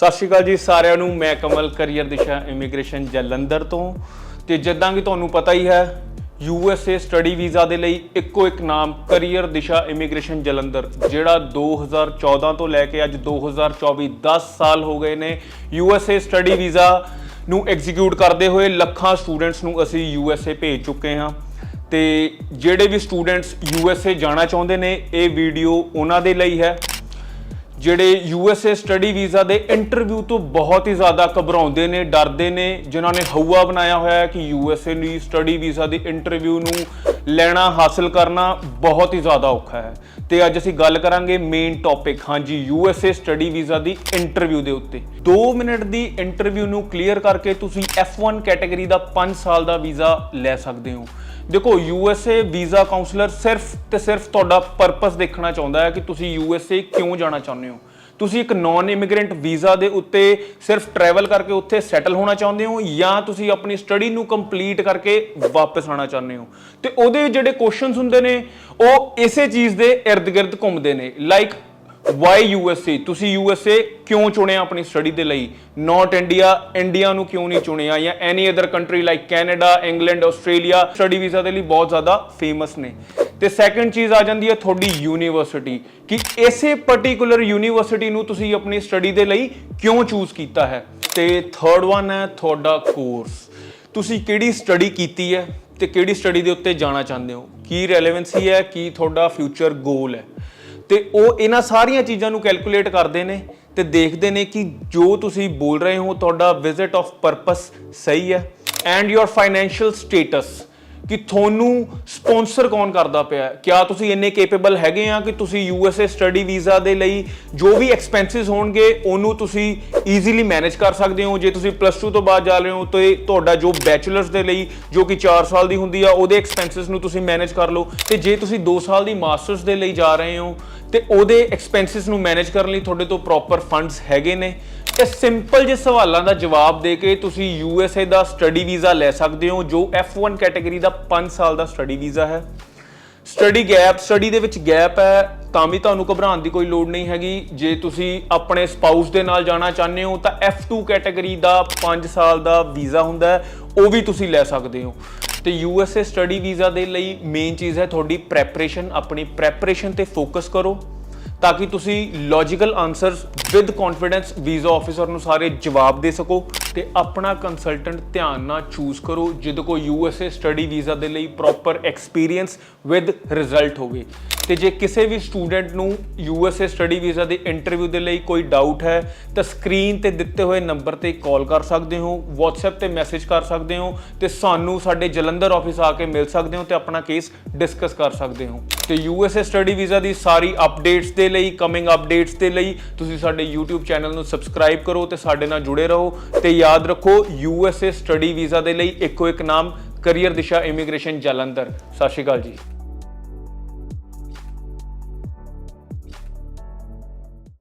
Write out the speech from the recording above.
ਸਤਿ ਸ਼੍ਰੀ ਅਕਾਲ ਜੀ ਸਾਰਿਆਂ ਨੂੰ। ਮੈਂ ਕਮਲ ਕਰੀਅਰ ਦਿਸ਼ਾ ਇਮੀਗ੍ਰੇਸ਼ਨ ਜਲੰਧਰ ਤੋਂ। ਤੇ ਜਿੱਦਾਂ ਕਿ ਤੁਹਾਨੂੰ ਪਤਾ ਹੀ ਹੈ U S A study visa ਦੇ ਲਈ ਇੱਕੋ ਇੱਕ ਨਾਮ ਕਰੀਅਰ ਦਿਸ਼ਾ ਇਮੀਗ੍ਰੇਸ਼ਨ ਜਲੰਧਰ, ਜਿਹੜਾ 2014 ਤੋਂ ਲੈ ਕੇ ਅੱਜ 2024 10 ਸਾਲ ਹੋ ਗਏ ਨੇ। U S A study visa ਨੂੰ ਐਗਜ਼ੀਕਿਊਟ ਕਰਦੇ ਹੋਏ ਲੱਖਾਂ ਸਟੂਡੈਂਟਸ ਨੂੰ ਅਸੀਂ ਯੂ ਐੱਸ ਏ ਭੇਜ ਚੁੱਕੇ ਹਾਂ। ਤੇ ਜਿਹੜੇ ਵੀ ਸਟੂਡੈਂਟਸ ਯੂ ਐੱਸ ਏ ਜਾਣਾ ਚਾਹੁੰਦੇ ਨੇ, ਇਹ ਵੀਡੀਓ ਉਹਨਾਂ ਦੇ ਲਈ ਹੈ। ਜਿਹੜੇ USA ਸਟੱਡੀ ਵੀਜ਼ਾ ਦੇ ਇੰਟਰਵਿਊ ਤੋਂ ਬਹੁਤ ਹੀ ਜ਼ਿਆਦਾ ਘਬਰਾਉਂਦੇ ਨੇ, ਡਰਦੇ ਨੇ, ਜਿਨ੍ਹਾਂ ਨੇ ਹਊਆ ਬਣਾਇਆ ਹੋਇਆ ਹੈ ਕਿ USA ਲਈ ਸਟੱਡੀ ਵੀਜ਼ਾ ਦੀ ਇੰਟਰਵਿਊ ਨੂੰ ਲੈਣਾ, ਹਾਸਲ ਕਰਨਾ ਬਹੁਤ ਹੀ ਜ਼ਿਆਦਾ ਔਖਾ ਹੈ। ਤੇ ਅੱਜ ਅਸੀਂ ਗੱਲ ਕਰਾਂਗੇ ਮੇਨ ਟੌਪਿਕ ਹਾਂਜੀ USA ਸਟੱਡੀ ਵੀਜ਼ਾ ਦੀ ਇੰਟਰਵਿਊ ਦੇ ਉੱਤੇ। 2 ਮਿੰਟ ਦੀ ਇੰਟਰਵਿਊ ਨੂੰ ਕਲੀਅਰ ਕਰਕੇ ਤੁਸੀਂ F1 ਕੈਟਾਗਰੀ ਦਾ 5 ਸਾਲ ਦਾ ਵੀਜ਼ਾ ਲੈ ਸਕਦੇ ਹੋ। ਦੇਖੋ USA ਵੀਜ਼ਾ ਕਾਉਂਸਲਰ ਸਿਰਫ ਤੇ ਸਿਰਫ ਤੁਹਾਡਾ ਪਰਪਸ ਦੇਖਣਾ ਚਾਹੁੰਦਾ ਹੈ ਕਿ ਤੁਸੀਂ USA ਕਿਉਂ ਜਾਣਾ ਚਾਹੁੰਦੇ ਹੋ। ਤੁਸੀਂ ਇੱਕ ਨਾਨ ਇਮੀਗ੍ਰੈਂਟ ਵੀਜ਼ਾ ਦੇ ਉੱਤੇ ਸਿਰਫ ਟਰੈਵਲ ਕਰਕੇ ਉੱਥੇ ਸੈਟਲ ਹੋਣਾ ਚਾਹੁੰਦੇ ਹੋ ਜਾਂ ਤੁਸੀਂ ਆਪਣੀ ਸਟੱਡੀ ਨੂੰ ਕੰਪਲੀਟ ਕਰਕੇ ਵਾਪਸ ਆਉਣਾ ਚਾਹੁੰਦੇ ਹੋ? ਤੇ ਉਹਦੇ ਜਿਹੜੇ ਕੁਐਸਚਨਸ ਹੁੰਦੇ ਨੇ, ਉਹ ਇਸੇ ਚੀਜ਼ ਦੇ ird-gird ਘੁੰਮਦੇ ਨੇ। ਲਾਈਕ ਵਾਈ USA ਤੁਸੀਂ USA ਕਿਉਂ ਚੁਣਿਆ ਆਪਣੀ ਸਟੱਡੀ ਦੇ ਲਈ? ਨਾਟ ਇੰਡੀਆ ਇੰਡੀਆ ਨੂੰ ਕਿਉਂ ਨਹੀਂ ਚੁਣਿਆ? ਜਾਂ any other country like Canada England Australia study visa ਦੇ ਲਈ ਬਹੁਤ ਜ਼ਿਆਦਾ ਫੇਮਸ ਨੇ। ਤੇ ਸੈਕੰਡ ਚੀਜ਼ ਆ ਜਾਂਦੀ ਹੈ ਤੁਹਾਡੀ ਯੂਨੀਵਰਸਿਟੀ ਕਿ ਇਸੇ ਪਾਰਟਿਕੂਲਰ ਯੂਨੀਵਰਸਿਟੀ ਨੂੰ ਤੁਸੀਂ ਆਪਣੀ ਸਟੱਡੀ ਦੇ ਲਈ ਕਿਉਂ ਚੂਜ਼ ਕੀਤਾ ਹੈ? ਤੇ ਥਰਡ ਵਨ ਹੈ ਤੁਹਾਡਾ ਕੋਰਸ ਤੁਸੀਂ ਕਿਹੜੀ ਸਟੱਡੀ ਕੀਤੀ ਹੈ ਤੇ ਕਿਹੜੀ ਸਟੱਡੀ ਦੇ ਉੱਤੇ ਜਾਣਾ ਚਾਹੁੰਦੇ ਹੋ? ਕੀ ਰੈਲੇਵੈਂਸੀ ਹੈ ਕੀ ਤੁਹਾਡਾ ਫਿਊਚਰ ਗੋਲ ਹੈ? ਤੇ ਉਹ ਇਹਨਾਂ ਸਾਰੀਆਂ ਚੀਜ਼ਾਂ ਨੂੰ ਕੈਲਕੂਲੇਟ ਕਰਦੇ ਨੇ ਤੇ ਦੇਖਦੇ ਨੇ ਕਿ ਜੋ ਤੁਸੀਂ ਬੋਲ ਰਹੇ ਹੋ, ਤੁਹਾਡਾ ਵਿਜ਼ਿਟ ਆਫ ਪਰਪਸ ਸਹੀ ਹੈ ਐਂਡ ਯੋਰ ਫਾਈਨੈਂਸ਼ੀਅਲ ਸਟੇਟਸ ਕਿ ਤੁਹਾਨੂੰ ਸਪਾਂਸਰ ਕੌਣ ਕਰਦਾ ਪਿਆ ਹੈ? ਕਿਆ ਤੁਸੀਂ ਇੰਨੇ ਕੇਪੇਬਲ ਹੈਗੇ ਆ ਕਿ ਤੁਸੀਂ USA ਸਟੱਡੀ ਵੀਜ਼ਾ ਦੇ ਲਈ ਜੋ ਵੀ ਐਕਸਪੈਂਸਸ ਹੋਣਗੇ, ਉਹਨੂੰ ਤੁਸੀਂ ਈਜ਼ੀਲੀ ਮੈਨੇਜ ਕਰ ਸਕਦੇ ਹੋ? ਜੇ ਤੁਸੀਂ ਪਲੱਸ 2 ਤੋਂ ਬਾਅਦ ਜਾ ਰਹੇ ਹੋ ਤੇ ਤੁਹਾਡਾ ਜੋ ਬੈਚਲਰਸ ਦੇ ਲਈ ਜੋ ਕਿ 4 ਸਾਲ ਦੀ ਹੁੰਦੀ ਆ, ਉਹਦੇ ਐਕਸਪੈਂਸਸ ਨੂੰ ਤੁਸੀਂ ਮੈਨੇਜ ਕਰ ਲਓ। ਤੇ ਜੇ ਤੁਸੀਂ 2 ਸਾਲ ਦੀ ਮਾਸਟਰਸ ਦੇ ਲਈ ਜਾ ਰਹੇ ਹੋ ਤੇ ਉਹਦੇ ਐਕਸਪੈਂਸਸ ਨੂੰ ਮੈਨੇਜ ਕਰਨ ਲਈ ਤੁਹਾਡੇ ਤੋਂ ਪ੍ਰੋਪਰ ਫੰਡਸ ਹੈਗੇ ਨੇ। ਇਹ ਸਿੰਪਲ ਜਿਹੇ ਸਵਾਲਾਂ ਦਾ ਜਵਾਬ ਦੇ ਕੇ ਤੁਸੀਂ USA ਦਾ ਸਟੱਡੀ ਵੀਜ਼ਾ ਲੈ ਸਕਦੇ ਹੋ, ਜੋ F1 ਕੈਟਾਗਰੀ ਦਾ 5 ਸਾਲ ਦਾ ਸਟੱਡੀ ਵੀਜ਼ਾ ਹੈ। ਸਟੱਡੀ ਗੈਪ ਸਟੱਡੀ ਦੇ ਵਿੱਚ ਗੈਪ ਹੈ, ਤਾਂ ਵੀ ਤੁਹਾਨੂੰ ਘਬਰਾਉਣ ਦੀ ਕੋਈ ਲੋੜ ਨਹੀਂ ਹੈਗੀ। ਜੇ ਤੁਸੀਂ ਆਪਣੇ ਸਪਾਊਸ ਦੇ ਨਾਲ ਜਾਣਾ ਚਾਹੁੰਦੇ ਹੋ, ਤਾਂ F2 ਕੈਟਾਗਰੀ ਦਾ 5 ਸਾਲ ਦਾ ਵੀਜ਼ਾ ਹੁੰਦਾ ਹੈ, ਉਹ ਵੀ ਤੁਸੀਂ ਲੈ ਸਕਦੇ ਹੋ। ਤੇ USA ਸਟੱਡੀ ਵੀਜ਼ਾ ਦੇ ਲਈ ਮੇਨ ਚੀਜ਼ ਹੈ ਤੁਹਾਡੀ ਪ੍ਰੈਪਰੇਸ਼ਨ ਆਪਣੀ ਪ੍ਰੈਪਰੇਸ਼ਨ ਤੇ ਫੋਕਸ ਕਰੋ, ਤਾਂ ਕਿ ਤੁਸੀਂ logical answers with confidence visa officer ਨੂੰ ਸਾਰੇ ਜਵਾਬ ਦੇ ਸਕੋ ਤੇ ਆਪਣਾ ਕੰਸਲਟੈਂਟ ਧਿਆਨ ਨਾਲ ਚੂਜ਼ ਕਰੋ ਜਿਹਦੇ ਕੋਲ USA ਸਟੱਡੀ ਵੀਜ਼ਾ ਦੇ ਲਈ ਪ੍ਰੋਪਰ ਐਕਸਪੀਰੀਅੰਸ ਵਿਦ ਰਿਜ਼ਲਟ ਹੋਵੇ। ਤੇ ਜੇ ਕਿਸੇ ਵੀ ਸਟੂਡੈਂਟ ਨੂੰ USA ਸਟੱਡੀ ਵੀਜ਼ਾ ਦੇ ਇੰਟਰਵਿਊ ਦੇ ਲਈ ਕੋਈ ਡਾਊਟ ਹੈ, ਤਾਂ ਸਕਰੀਨ ਤੇ ਦਿੱਤੇ ਹੋਏ ਨੰਬਰ ਤੇ ਕਾਲ ਕਰ ਸਕਦੇ ਹੋ, WhatsApp ਤੇ ਮੈਸੇਜ ਕਰ ਸਕਦੇ ਹੋ ਤੇ ਸਾਨੂੰ ਸਾਡੇ ਜਲੰਧਰ ਆਫਿਸ ਆ ਕੇ ਮਿਲ ਸਕਦੇ ਹੋ ਤੇ ਆਪਣਾ ਕੇਸ ਡਿਸਕਸ ਕਰ ਸਕਦੇ ਹੋ। ਤੇ USA ਸਟੱਡੀ ਵੀਜ਼ਾ ਦੀ ਸਾਰੀ ਅਪਡੇਟਸ ਦੇ ਲਈ ਕਮਿੰਗ ਅਪਡੇਟਸ ਦੇ ਲਈ ਤੁਸੀਂ ਸਾਡੇ YouTube ਚੈਨਲ ਨੂੰ ਸਬਸਕ੍ਰਾਈਬ ਕਰੋ ਤੇ ਸਾਡੇ ਨਾਲ ਜੁੜੇ ਰਹੋ ਤੇ ਯਾਦ ਰੱਖੋ USA ਸਟੱਡੀ ਵੀਜ਼ਾ ਦੇ ਲਈ ਇੱਕੋ ਇੱਕ ਨਾਮ ਕਰੀਅਰ ਦਿਸ਼ਾ ਇਮੀਗ੍ਰੇਸ਼ਨ ਜਲੰਧਰ। ਸਤਿ ਸ਼੍ਰੀ ਅਕਾਲ ਜੀ।